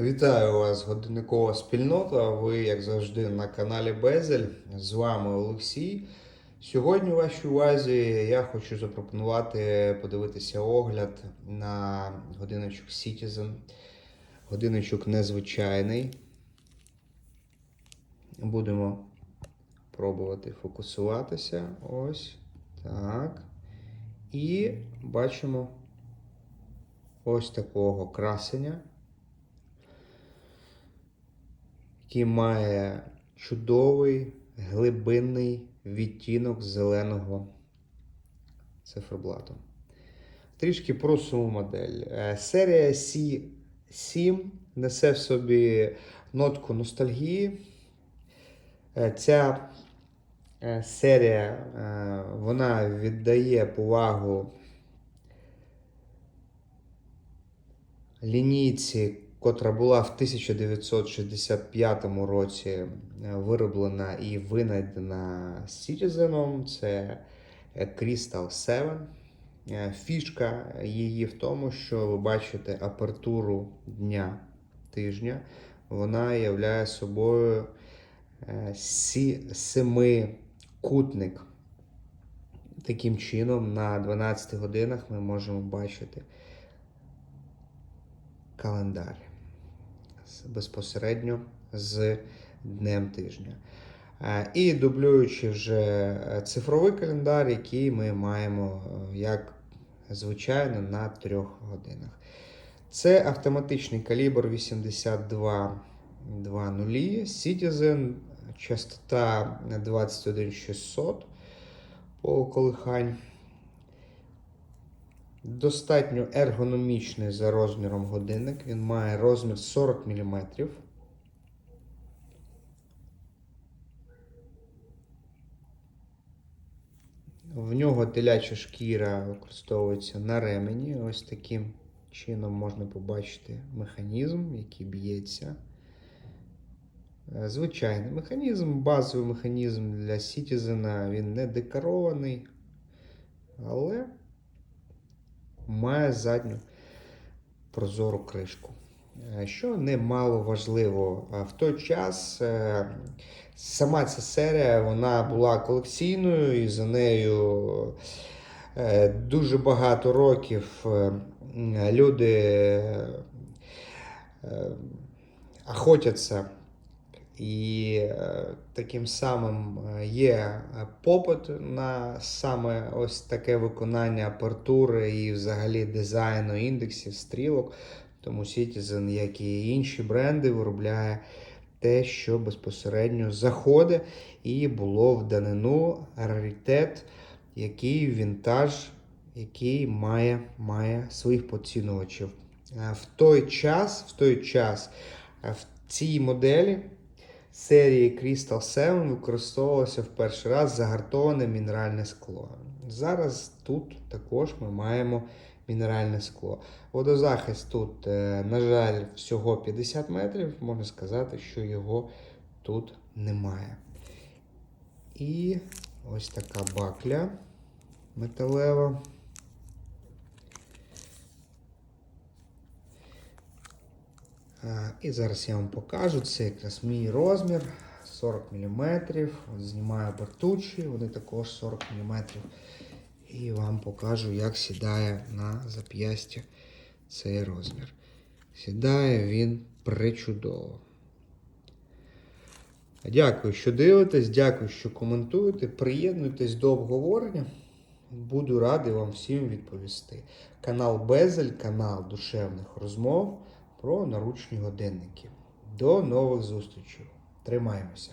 Вітаю вас, годинникова спільнота. Ви, як завжди, на каналі Безель. З вами Олексій. Сьогодні, у вашій увазі, я хочу запропонувати подивитися огляд на годиночок Citizen. Годиночок незвичайний. Будемо пробувати фокусуватися. Ось так. І бачимо ось такого красення. Який має чудовий глибинний відтінок зеленого циферблату. Трішки про саму модель. Е, Серія C7 несе в собі нотку ностальгії. Е, Ця е, серія вона віддає повагу лінійці, котра була в 1965 році е, вироблена і винайдена Citizen, це е, Crystal 7. Е, Фішка її в тому, що ви бачите апертуру дня тижня. Вона являє собою семикутник. Таким чином, на 12 годинах ми можемо бачити календар безпосередньо з днем тижня. Е, І дублюючи вже е, цифровий календар, який ми маємо, е, як звичайно, на трьох годинах. Це автоматичний калібр 82.2.0, Citizen, частота 21600 по колихань. Достатньо ергономічний за розміром годинник. Він має розмір 40 мм. В нього теляча шкіра використовується на ремені. Ось таким чином можна побачити механізм, який б'ється. Звичайний механізм, базовий механізм для Citizen, він не декорований, але має задню прозору кришку. Е, Що немало важливо, е, в той час е, сама ця серія вона була колекційною і за нею дуже багато років люди охотяться. І е, таким самим е, є е, попит на саме ось таке виконання апертури і взагалі дизайну індексів, стрілок. Тому Citizen, як і інші бренди, виробляє те, що безпосередньо заходить, і було в данину раритет, який вінтаж, який має, має своїх поцінувачів. Е, В той час, в той час е, в цій моделі серії Crystal 7 використовувалося в перший раз загартоване мінеральне скло. Зараз тут також ми маємо мінеральне скло. Водозахист тут, е, на жаль, всього 50 метрів. Можна сказати, що його тут немає. І ось така бакля металева. І зараз я вам покажу. Це якраз мій розмір 40 мм. От знімаю бартучі, вони також 40 мм. І вам покажу, як сідає на зап'ястя цей розмір. Сідає він причудово. Дякую, що дивитесь, дякую, що коментуєте. Приєднуйтесь до обговорення. Буду радий вам всім відповісти. Канал Безель, канал душевних розмов про наручні годинники. До нових зустрічей. Тримаємося!